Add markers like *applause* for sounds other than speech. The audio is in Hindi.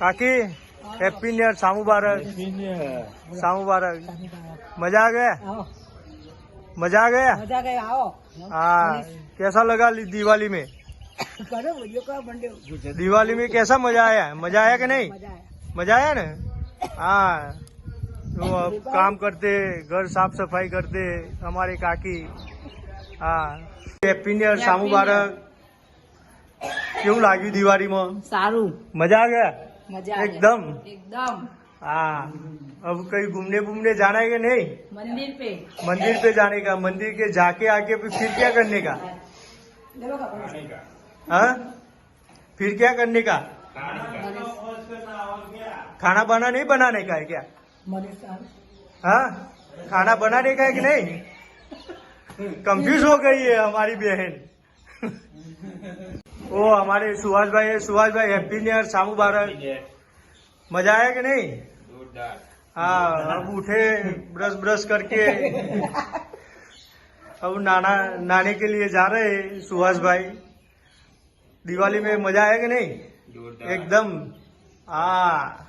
काकी हैप्पी न्यू ईयर सामू बारक सामू बारक मजा आ गया आओ मजा आ गया मजा गए आओ हाँ कैसा लगा ली- दिवाली में करो वीडियो का बंदे दिवाली में कैसा मजा आया मजा आया कि नहीं मजा आया मजा आया ना हाँ तो अब काम करते घर साफ सफाई करते हमारे काकी હા હેપી ન્યુ યર સામુ બારક કેવું લાગ્યું દિવાળીમાં सारू મજા આ ગયા मज़ा एकदम? एकदम। हाँ। अब कहीं घूमने घूमने जाना है कि नहीं? मंदिर पे। मंदिर पे जाने का मंदिर के जाके आके फिर फिर क्या करने का? हाँ। फिर क्या करने का? खाना बना नहीं बनाने का है क्या? हाँ? खाना बनाने का है कि नहीं? *laughs* कंफ्यूज हो गई है हमारी बहन। वो हमारे सुभाष भाई है सुभाष भाई हैप्पी न्यू ईयर सामू बारक मज़ा आया कि नहीं हाँ अब उठे ब्रश ब्रश करके अब नाना नाने के लिए जा रहे हैं सुभाष भाई दिवाली में मज़ा आया कि नहीं एकदम हाँ